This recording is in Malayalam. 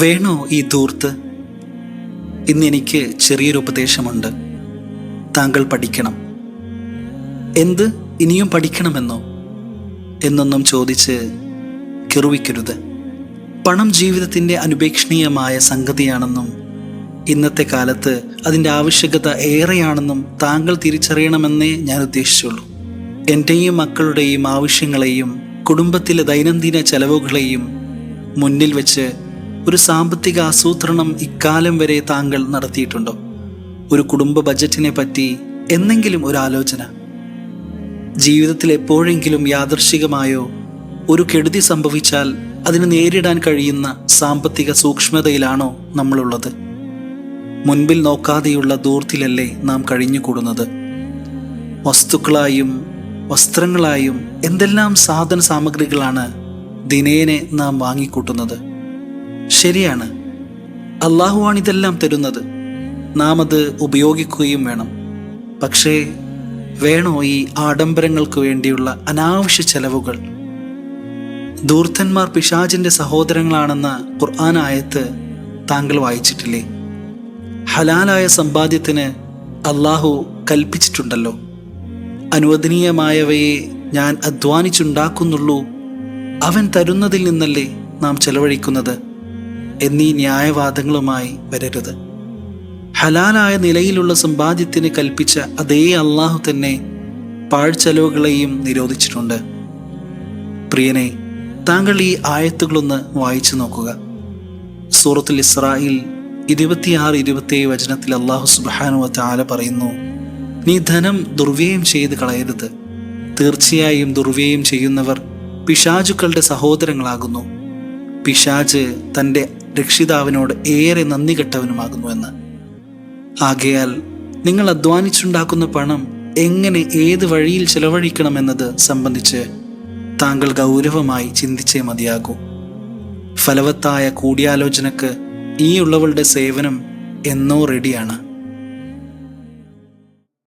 വേണോ ഈ ധൂർത്ത് ഇന്ന് എനിക്ക് ചെറിയൊരു ഉപദേശമുണ്ട്. താങ്കൾ പഠിക്കണം. എന്ത്? ഇനിയും പഠിക്കണമെന്നോ? എന്നൊന്നും ചോദിച്ച് കിറുവിക്കരുത്. പണം ജീവിതത്തിന്റെ അനുപേക്ഷണീയമായ സംഗതിയാണെന്നും ഇന്നത്തെ കാലത്ത് അതിന്റെ ആവശ്യകത ഏറെയാണെന്നും താങ്കൾ തിരിച്ചറിയണമെന്നേ ഞാൻ ഉദ്ദേശിച്ചുള്ളൂ. എന്റെയും മക്കളുടെയും ആവശ്യങ്ങളെയും കുടുംബത്തിലെ ദൈനംദിന ചെലവുകളെയും മുന്നിൽ വെച്ച് ഒരു സാമ്പത്തിക ആസൂത്രണം ഇക്കാലം വരെ താങ്കൾ നടത്തിയിട്ടുണ്ടോ? ഒരു കുടുംബ ബജറ്റിനെ പറ്റി എന്നെങ്കിലും ഒരു ആലോചന? ജീവിതത്തിൽ എപ്പോഴെങ്കിലും യാദർശികമായോ ഒരു കെടുതി സംഭവിച്ചാൽ അതിന് നേരിടാൻ കഴിയുന്ന സാമ്പത്തിക സൂക്ഷ്മതയിലാണോ നമ്മളുള്ളത്? മുൻപിൽ നോക്കാതെയുള്ള ദൂർത്തിലല്ലേ നാം കഴിഞ്ഞുകൂടുന്നത്? വസ്തുക്കളായും വസ്ത്രങ്ങളായും എന്തെല്ലാം സാധന സാമഗ്രികളാണ് ദിനേനെ നാം വാങ്ങിക്കൂട്ടുന്നത്? ശരിയാണ്. അള്ളാഹുവാണ് ഇതെല്ലാം തരുന്നത്. നാം അത് ഉപയോഗിക്കുകയും വേണം. പക്ഷേ വേണോ ഈ ആഡംബരങ്ങൾക്ക് വേണ്ടിയുള്ള അനാവശ്യ ചെലവുകൾ? ദൂർത്തന്മാർ പിശാചിന്റെ സഹോദരങ്ങളാണെന്ന ഖുർആൻ ആയത്ത് താങ്കൾ വായിച്ചിട്ടില്ലേ? ഹലാലായ സമ്പാദ്യത്തിന് അള്ളാഹു കൽപ്പിച്ചിട്ടുണ്ടല്ലോ. അനുവദനീയമായവയെ ഞാൻ അധ്വാനിച്ചുണ്ടാക്കുന്നുള്ളൂ. അവൻ തരുന്നതിൽ നിന്നല്ലേ നാം ചെലവഴിക്കുന്നത്? എന്നീ ന്യായവാദങ്ങളുമായി വരരുത്. ഹലാലായ നിലയിലുള്ള സമ്പാദ്യത്തിന് കൽപ്പിച്ച അതേ അള്ളാഹു തന്നെ പാഴ്ചെലവുകളെയും നിരോധിച്ചിട്ടുണ്ട്. പ്രിയനെ താങ്കൾ ഈ ആയത്തുകളൊന്ന് വായിച്ചു നോക്കുക. സൂറത്തുൽ ഇസ്രായിൽ ഇരുപത്തിയാറ് ഇരുപത്തിയേഴ് വചനത്തിൽ അള്ളാഹു സുബാനുവ താല പറയുന്നു നീ ധനം ദുർവ്യയം ചെയ്ത് കളയരുത്. തീർച്ചയായും ദുർവ്യയം ചെയ്യുന്നവർ പിശാചുക്കളുടെ സഹോദരങ്ങളാകുന്നു. പിശാജ് തന്റെ രക്ഷിതാവിനോട് ഏറെ നന്ദി കെട്ടവനുമാകുന്നു എന്ന് ആകയാൽ നിങ്ങൾ അധ്വാനിച്ചുണ്ടാക്കുന്ന പണം എങ്ങനെ ഏത് വഴിയിൽ ചെലവഴിക്കണമെന്നത് സംബന്ധിച്ച് താങ്കൾ ഗൗരവമായി ചിന്തിച്ചേ മതിയാകൂ. ഫലവത്തായ കൂടിയാലോചനക്ക് ഈ ഉള്ളവളുടെ സേവനം എന്നോ റെഡിയാണ്.